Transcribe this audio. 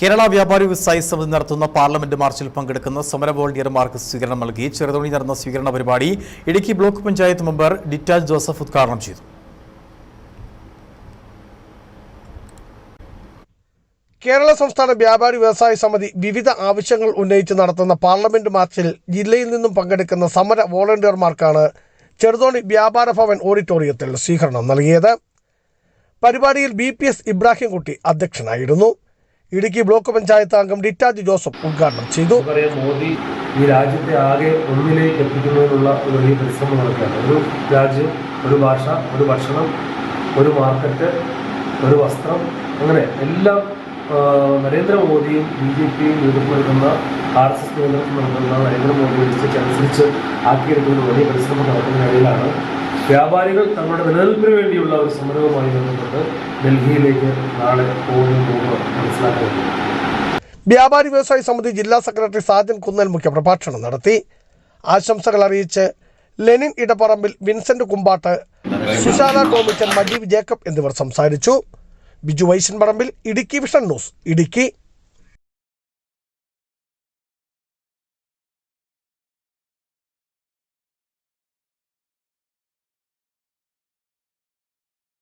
കേരള വ്യാപാരി വ്യവസായി സമിതി നടത്തുന്ന പാർലമെന്റ് മാർച്ചിൽ പങ്കെടുക്കുന്ന സമര വോളണ്ടിയർമാർക്ക് സ്വീകരണം നൽകി ചെറുതോണി നടന്ന സ്വീകരണ പരിപാടി ഇടുക്കി ബ്ലോക്ക് പഞ്ചായത്ത് മെമ്പർ ഡിറ്റാജ് ജോസഫ് ഉദ്ഘാടനം ചെയ്തു. കേരള സംസ്ഥാന വ്യാപാരി വ്യവസായ സമിതി വിവിധ ആവശ്യങ്ങൾ ഉന്നയിച്ച് നടത്തുന്ന പാർലമെന്റ് മാർച്ചിൽ ജില്ലയിൽ നിന്നും പങ്കെടുക്കുന്ന സമര വോളണ്ടിയർമാർക്കാണ് ചെറുതോണി വ്യാപാര ഭവൻ ഓഡിറ്റോറിയത്തിൽ സ്വീകരണം നൽകിയത്. പരിപാടിയിൽ ബി പി എസ് ഇബ്രാഹിംകുട്ടി അധ്യക്ഷനായിരുന്നു. ഇടുക്കി ബ്ലോക്ക് പഞ്ചായത്ത് അംഗം ഡിറ്റാജ് ജോസഫ് ഉദ്ഘാടനം ചെയ്തു. മോദി ഈ രാജ്യത്തെ ആകെ ഒന്നിലേക്ക് എത്തിക്കുന്നതിനുള്ള ഒരു വലിയ പരിശ്രമം നടക്കുകയാണ് ഒരു രാജ്യം ഒരു ഭാഷ ഒരു ഭക്ഷണം ഒരു മാർക്കറ്റ് ഒരു വസ്ത്രം അങ്ങനെ എല്ലാം നരേന്ദ്രമോദിയും ബി ജെ പിയും നേതൃത്വം നൽകുന്ന ആർ എസ് എസ് നേതൃത്വം നൽകുന്ന നരേന്ദ്രമോദി അനുസരിച്ച് ആക്കിയെടുക്കുന്ന വലിയ പരിശ്രമം നടക്കുന്നതിനിടയിലാണ് വ്യാപാരികൾ തങ്ങളുടെ നിലനിൽപ്പിന് വേണ്ടിയുള്ള ഒരു സമരവുമായി ബന്ധപ്പെട്ട് ഡൽഹിയിലേക്ക് നാളെ പോകുന്നു മനസ്സിലാക്കുന്നത് വ്യാപാരി വ്യവസായ സമിതി ജില്ലാ സെക്രട്ടറി സാജൻ കുന്നൽ മുഖ്യ പ്രഭാഷണം നടത്തി. ആശംസകൾ അറിയിച്ച് Lenin Edapparambil Vincent Kumpattu Sushala Tomichan Majeeb Jacob എന്നിവർ സംസാരിച്ചു. Biju Vaishan Parambil Idukki vision news Idukki.